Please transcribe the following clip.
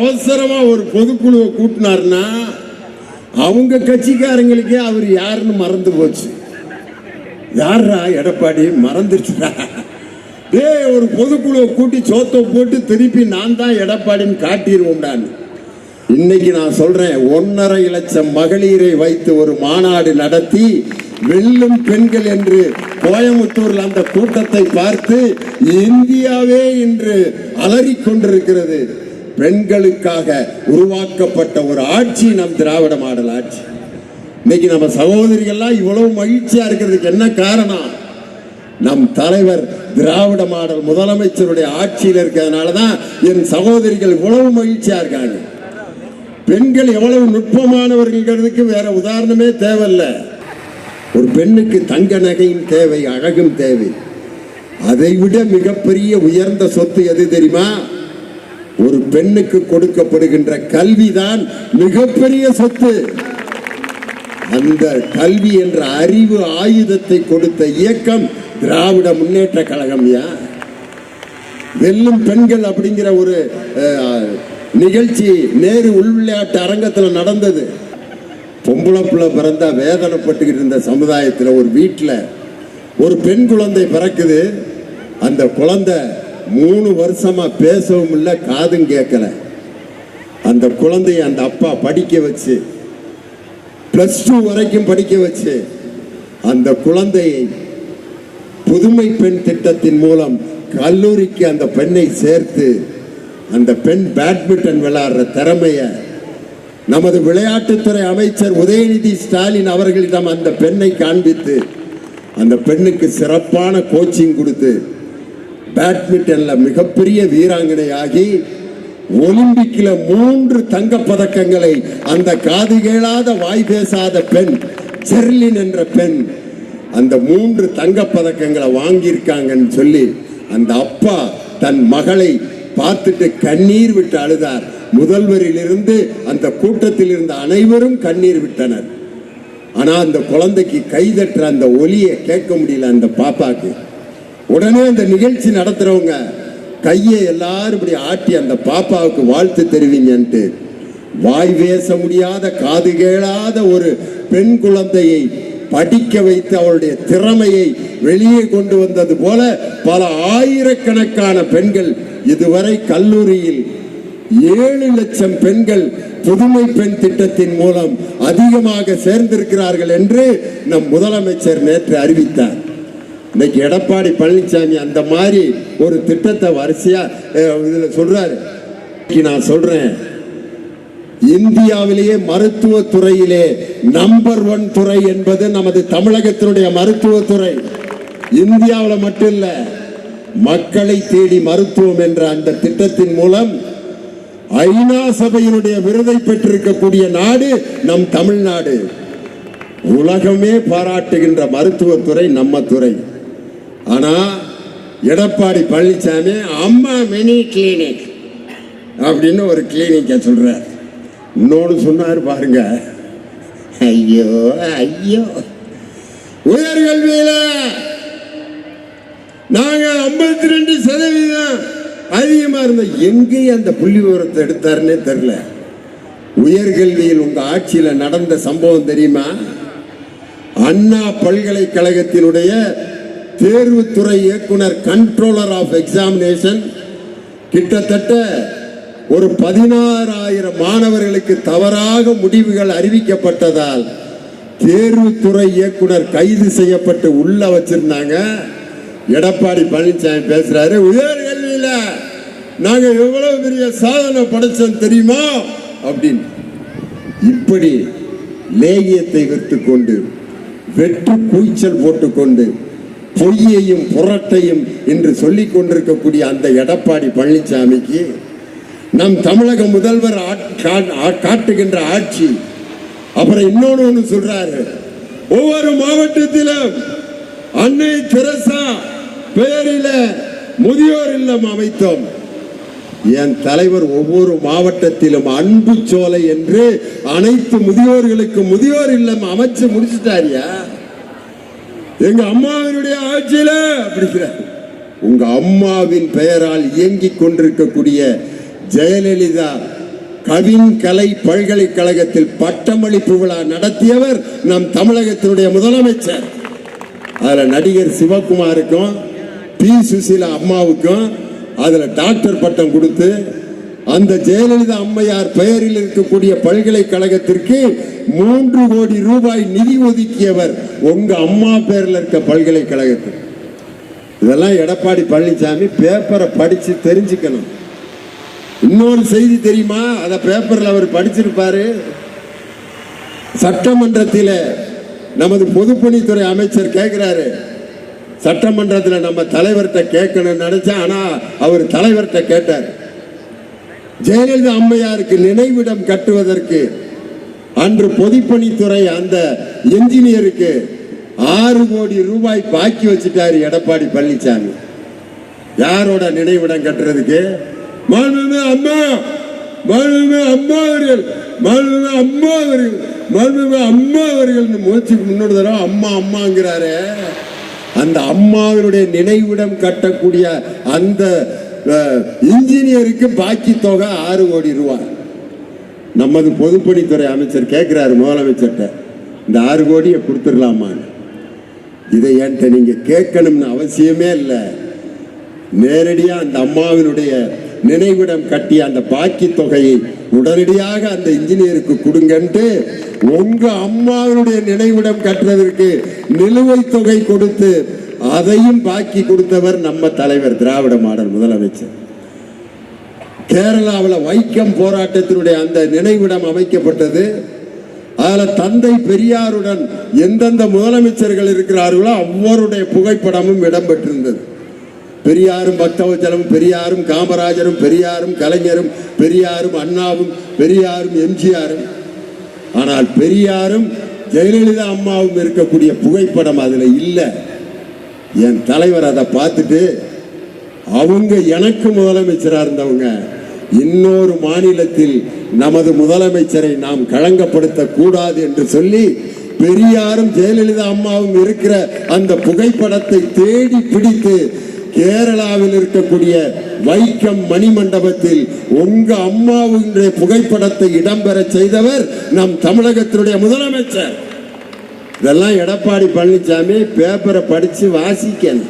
அவசரமா ஒரு பொதுக்குழுவை கூட்டினார்னா அவங்க கட்சிக்காரங்களுக்கே அவர் யாருன்னு மறந்து போச்சு. யாரா எடப்பாடி? மறந்துருச்சுடா. டே ஒரு பொதுக்குழுவை கூட்டி சோத்தை போட்டு திருப்பி நான் தான் எடப்பாடின்னு காட்டிடுவோம்டான்னு இன்னைக்கு நான் சொல்றேன் ஒன்னரை லட்சம் மகளிரை வைத்து ஒரு மாநாடு நடத்தி வெல்லும் பெண்கள் என்று கோயம்புத்தூரில் அந்த கூட்டத்தை பார்த்து இந்தியாவே இன்று அலறிக் கொண்டிருக்கிறது பெண்களுக்காக உருவாக்கப்பட்ட ஒரு ஆட்சி நம் திராவிட மாடல் ஆட்சி. இன்னைக்கு நம்ம சகோதரிகள்லாம் இவ்வளவு மகிழ்ச்சியா இருக்கிறதுக்கு என்ன காரணம்? நம் தலைவர் திராவிட மாடல் முதலமைச்சருடைய ஆட்சியில் இருக்கிறதுனால தான் என் சகோதரிகள் இவ்வளவு மகிழ்ச்சியா இருக்காங்க. பெண்கள் எவ்வளவு நுட்பமானவர்கள்ங்கிறதுக்கு வேற உதாரணமே தேவையில்ல. ஒரு பெண்ணுக்கு தங்க நகையும் தேவை அழகும் தேவை. அதை விட மிகப்பெரிய உயர்ந்த சொத்து எது தெரியுமா? ஒரு பெண்ணுக்கு கொடுக்கப்படுகின்ற கல்விதான் மிகப்பெரிய சொத்து. அந்த கல்வி என்ற அறிவு ஆயுதத்தை கொடுத்த இயக்கம் திராவிட முன்னேற்ற கழகம் யா? வெல்லும் பெண்கள் அப்படிங்கிற ஒரு நிகழ்ச்சி நேரு உள் விளையாட்டு அரங்கத்தில் நடந்தது. பொம்பளை பிள்ளை பிறந்தா வேதனைப்பட்டுக்கிட்டு இருந்த சமுதாயத்தில் ஒரு வீட்டில் ஒரு பெண் குழந்தை பிறக்குது. அந்த குழந்தை மூணு வருஷமா பேசவும் இல்லை காதும் கேட்கல அந்த குழந்தைய அந்த அப்பா படிக்க வச்சு பிளஸ் டூ வரைக்கும் படிக்க வச்சு அந்த குழந்தையை புதுமை பெண் திட்டத்தின் மூலம் கல்லூரிக்கு அந்த பெண்ணை சேர்த்து அந்த பெண் பேட்மிண்டன் விளையாடுற திறமைய நமது விளையாட்டுத்துறை அமைச்சர் உதயநிதி ஸ்டாலின் அவர்களிடம் அந்த பெண்ணை காண்பித்து அந்த பெண்ணுக்கு சிறப்பான கோச்சிங் கொடுத்து பேட்மிண்டன்ல மிகப்பெரிய வீராங்கனை ஆகி ஒலிம்பிக்ல மூன்று தங்கப் பதக்கங்களை அந்த காது கேளாத வாய் பேசாத பெண் செர்லின் என்ற பெண் அந்த மூன்று தங்கப் பதக்கங்களை வாங்கியிருக்காங்கன்னு சொல்லி அந்த அப்பா தன் மகளை பார்த்துட்டு கண்ணீர் விட்டு அழுதார். முதல்வரிலிருந்து அந்த கூட்டத்தில் இருந்த அனைவரும் கண்ணீர் விட்டனர். ஆனா அந்த குழந்தைக்கு கைதற்ற அந்த ஒலியை கேட்க முடியல அந்த பாப்பாக்கு. உடனே அந்த நிகழ்ச்சி நடத்துறவங்க கையை எல்லாரும் இப்படி ஆட்டி அந்த பாப்பாவுக்கு வாழ்த்து தெரிவிங்கன்ட்டு வாய் பேச முடியாத காது கேளாத ஒரு பெண் குழந்தையை படிக்க வைத்து அவளுடைய திறமையை வெளியே கொண்டு வந்தது போல பல ஆயிரக்கணக்கான பெண்கள் இதுவரை கல்லூரியில் ஏழு லட்சம் பெண்கள் புதுமை பெண் திட்டத்தின் மூலம் அதிகமாக சேர்ந்திருக்கிறார்கள் என்று நம் முதலமைச்சர் நேற்று அறிவித்தார். இன்னைக்கு எடப்பாடி பழனிசாமி அந்த மாதிரி ஒரு திட்டத்தை வரிசையா இதில் இதுல சொல்றாரு. நான் சொல்றேன். இந்தியாவிலேயே மருத்துவ துறையிலே நம்பர் ஒன் துறை என்பது நமது தமிழகத்தினுடைய மருத்துவத்துறை. இந்தியாவில் மட்டும் இல்ல மக்களை தேடி மருத்துவம் என்ற அந்த திட்டத்தின் மூலம் ஐநா சபையினுடைய விருதை பெற்றிருக்கக்கூடிய நாடு நம் தமிழ்நாடு. உலகமே பாராட்டுகின்ற மருத்துவத்துறை நம்ம துறை. ஆனா எடப்பாடி பழனிசாமி அம்மா மினி கிளினிக் அப்படின்னு ஒரு கிளினிக்க சொல்றார். இன்னொன்று சொன்னார் பாருங்க. ஐயோ ஐயோ. உயர்கல்வியில நாங்க ஐம்பத்தி ரெண்டு சதவீதம் அதிகமா இருந்த எங்கேயும் அந்த புள்ளி விவரத்தை எடுத்தாருன்னே தெரியல. உயர்கல்வியில் உங்க ஆட்சியில் நடந்த சம்பவம் தெரியுமா? அண்ணா பல்கலைக்கழகத்தினுடைய தேர்வுத்துறை இயக்குனர் கண்ட்ரோலர் ஆஃப் எக்ஸாமினேஷன் கிட்டத்தட்ட ஒரு பதினாறாயிரம் மாணவர்களுக்கு தவறாக முடிவுகள் அறிவிக்கப்பட்டதால் தேர்வுத்துறை இயக்குனர் கைது செய்யப்பட்டு உள்ள வச்சிருந்தாங்க. எடப்பாடி பழனிசாமி பேசுறாரு உயர்கல்வியில நாங்க எவ்வளவு பெரிய சாதனை படைச்சோம் தெரியுமா? அப்படின்னு. இப்படி லேகியத்தை வைத்துக்கொண்டு வெற்று கூய்ச்சல் போட்டுக்கொண்டு பொய்யையும் புரட்டையும் என்று சொல்லிக் கொண்டிருக்கக்கூடிய அந்த எடப்பாடி பழனிசாமிக்கு நம் தமிழக முதல்வர் ஆ- காட்டுகின்ற ஆட்சி. அப்புறம் இன்னொன்னு ஒன்று சொல்றாரு. ஒவ்வொரு மாவட்டத்திலும் அன்னை தெரசா பெயரில முதியோர் இல்லம் அமைத்தோம். என் தலைவர் ஒவ்வொரு மாவட்டத்திலும் அன்பு சோலை என்று அனைத்து முதியோர்களுக்கு முதியோர் இல்லம் அமைச்சு முடிச்சுட்டாரியா? எங்க அம்மாவினுடைய ஆட்சியில அப்படிங்கிற. உங்க அம்மாவின் பெயரால் இயங்கிக் கொண்டிருக்கக்கூடிய ஜெயலலிதா கவின் கலை பல்கலைக்கழகத்தில் பட்டமளிப்பு விழா நடத்தியவர் நம் தமிழகத்தினுடைய முதலமைச்சர். அதுல நடிகர் சிவகுமாருக்கும் பி சுசீலா அம்மாவுக்கும் அதுல டாக்டர் பட்டம் கொடுத்து அந்த ஜெயலலிதா அம்மையார் பெயரில் இருக்கக்கூடிய பல்கலைக்கழகத்திற்கு மூன்று கோடி ரூபாய் நிதி ஒதுக்கியவர் உங்க அம்மா பேரில் இருக்க பல்கலைக்கழகத்துக்கு இதெல்லாம் எடப்பாடி பழனிசாமி பேப்பரை படித்து தெரிஞ்சுக்கணும். இன்னொரு செய்தி தெரியுமா? அதை பேப்பரில் அவர் படிச்சிருப்பாரு. சட்டமன்றத்தில் நமது பொதுப்பணித்துறை அமைச்சர் கேட்குறாரு சட்டமன்றத்தில் நம்ம தலைவர்கிட்ட கேட்கணும்னு நினைச்சேன் ஆனால் அவர் தலைவர்கிட்ட கேட்டார். ஜெயலலிதா அம்மையாருக்கு நினைவிடம் கட்டுவதற்கு அன்று பொதுப்பணித்துறை அந்த என்ஜினியருக்கு ஆறு கோடி ரூபாய் பாக்கி வச்சுட்டாரு எடப்பாடி பழனிசாமி. யாரோட நினைவிடம் கட்டுறதுக்கு? மாண்புமிகு அம்மா! மாண்புமிகு அம்மா அவர்கள்! மாண்புமிகு அம்மா அவர்கள்! மாண்புமிகு அம்மா அவர்கள் மூச்சுக்கு முன்னோடு தடவை அம்மா அம்மாங்கிறாரு. அந்த அம்மாவினுடைய நினைவிடம் கட்டக்கூடிய அந்த இன்ஜினியருக்கு பாக்கி தொகை ஆறு கோடி ரூபாய். நமது பொதுப்பணித்துறை அமைச்சர் கேட்குறாரு முதலமைச்சர்கிட்ட இந்த ஆறு கோடியை கொடுத்துடலாமான்னு. இதை என்கிட்ட நீங்கள் கேட்கணும்னு அவசியமே இல்லை. நேரடியாக அந்த அம்மாவினுடைய நினைவிடம் கட்டிய அந்த பாக்கி தொகையை உடனடியாக அந்த இன்ஜினியருக்கு கொடுங்கன்ட்டு உங்க அம்மாவினுடைய நினைவிடம் கட்டுறதற்கு நிலுவைத் தொகை கொடுத்து அதையும் பாக்கி கொடுத்தவர் நம்ம தலைவர் திராவிட மாடல் முதலமைச்சர். கேரளாவில் வைக்கம் போராட்டத்தினுடைய அந்த நினைவிடம் அமைக்கப்பட்டது. அதில் தந்தை பெரியாருடன் எந்தெந்த முதலமைச்சர்கள் இருக்கிறார்களோ அவருடைய புகைப்படமும் இடம்பெற்றிருந்தது. பெரியாரும் பக்தவச்சலமும் பெரியாரும் காமராஜரும் பெரியாரும் கலைஞரும் பெரியாரும் அண்ணாவும் பெரியாரும் எம்ஜிஆரும். ஆனால் பெரியாரும் ஜெயலலிதா அம்மாவும் இருக்கக்கூடிய புகைப்படம் அதில் இல்லை. என் தலைவர் அதை பார்த்துட்டு அவங்க எனக்கு முதலமைச்சராக இருந்தவங்க இன்னொரு மாநிலத்தில் நமது முதலமைச்சரை நாம் களங்கப்படுத்த கூடாது என்று சொல்லி பெரியாரும் ஜெயலலிதா அம்மாவும் இருக்கிற அந்த புகைப்படத்தை தேடி பிடித்து கேரளாவில் இருக்கக்கூடிய வைக்கம் மணிமண்டபத்தில் உங்க அம்மாவுடைய புகைப்படத்தை இடம்பெற செய்தவர் நம் தமிழகத்தினுடைய முதலமைச்சர். இதெல்லாம் எடப்பாடி பழனிசாமி பேப்பரை படிச்சு வாசிக்கணும்.